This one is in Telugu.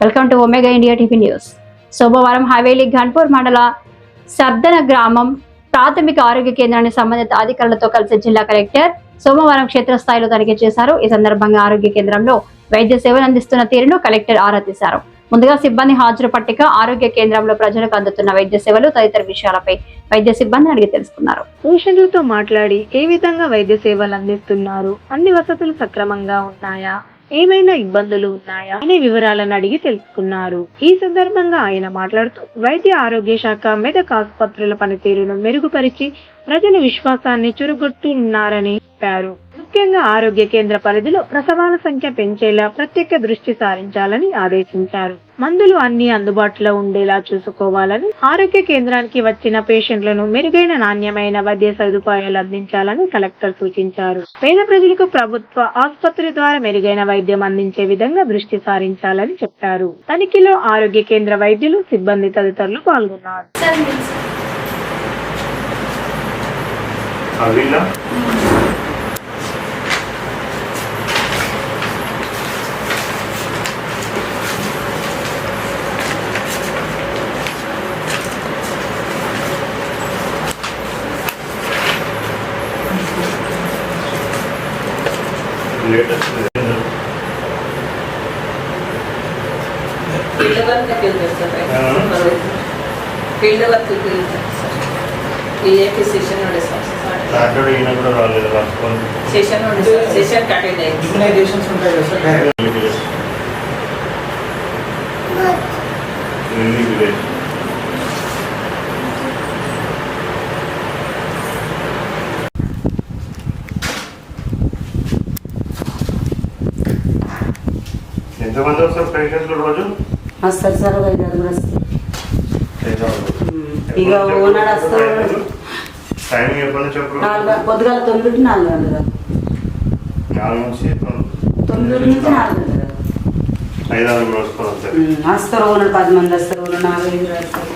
Welcome to Omega India TV news. సోమవారం హవేలీ ఘన్పూర్ మండల సర్దన గ్రామం ప్రాథమిక ఆరోగ్య కేంద్రాన్ని సంబంధిత అధికారులతో కలిసి జిల్లా కలెక్టర్ సోమవారం క్షేత్రస్థాయిలో తనిఖీ చేశారు. ఈ సందర్భంగా ఆరోగ్య కేంద్రంలో వైద్య సేవలు అందిస్తున్న తీరును కలెక్టర్ ఆరా తీశారు. ముందుగా సిబ్బంది హాజరు పట్టిక ఆరోగ్య కేంద్రంలో ప్రజలకు అందుతున్న వైద్య సేవలు తదితర విషయాలపై వైద్య సిబ్బంది అడిగి తెలుసుకున్నారు. పేషెంట్లతో మాట్లాడి ఏ విధంగా వైద్య సేవలు అందిస్తున్నారు? అన్ని వసతులు సక్రమంగా ఉన్నాయా? ఏమైనా ఇబ్బందులు ఉన్నాయా అనే వివరాలను అడిగి తెలుసుకున్నారు. ఈ సందర్భంగా ఆయన మాట్లాడుతూ వైద్య ఆరోగ్య శాఖ మెదక్ ఆసుపత్రుల పనితీరును మెరుగుపరిచి ప్రజల విశ్వాసాన్ని చురుగొట్టున్నారని చెప్పారు. ముఖ్యంగా ఆరోగ్య కేంద్ర పరిధిలో ప్రసవాల సంఖ్య పెంచేలా ప్రత్యేక దృష్టి సారించాలని ఆదేశించారు. మందులు అన్ని అందుబాటులో ఉండేలా చూసుకోవాలని ఆరోగ్య కేంద్రానికి వచ్చిన పేషెంట్లను మెరుగైన నాణ్యమైన వైద్య సదుపాయాలు అందించాలని కలెక్టర్ సూచించారు. పేద ప్రజలకు ప్రభుత్వ ఆసుపత్రి ద్వారా మెరుగైన వైద్యం అందించే విధంగా దృష్టి సారించాలని చెప్పారు. తనిఖీలో ఆరోగ్య కేంద్ర వైద్యులు సిబ్బంది తదితరులు పాల్గొన్నారు. లేటెస్ట్ ఫీల్డ్ వర్క్ వెళ్తారు సెషన్ ఉండే సార్ సాటర్డే ఈయన కూడా రాలేదు రాసుకోండి సెషన్ ఉండే సార్ సెషన్ అటెండ్ ఉంటాయి కదా సార్ విలేజ్ ఎంతమంది వస్తారు పేషెంట్లు రోజు? వస్తారు సార్ ఒక ఐదారు వస్తారు? ఇక ఓనాడు వస్తారు టైమింగ్ ఎప్పటి నుంచి ఎప్పుడు నాలుగు పొద్దుగాల తొమ్మిది నాలుగు గంటలు నాలుగు నుంచి తొమ్మిది నుంచి నాలుగు గంటలు వస్తారు వస్తారు ఓనాడు పది మంది వస్తారు నాలుగు ఐదు వస్తారు.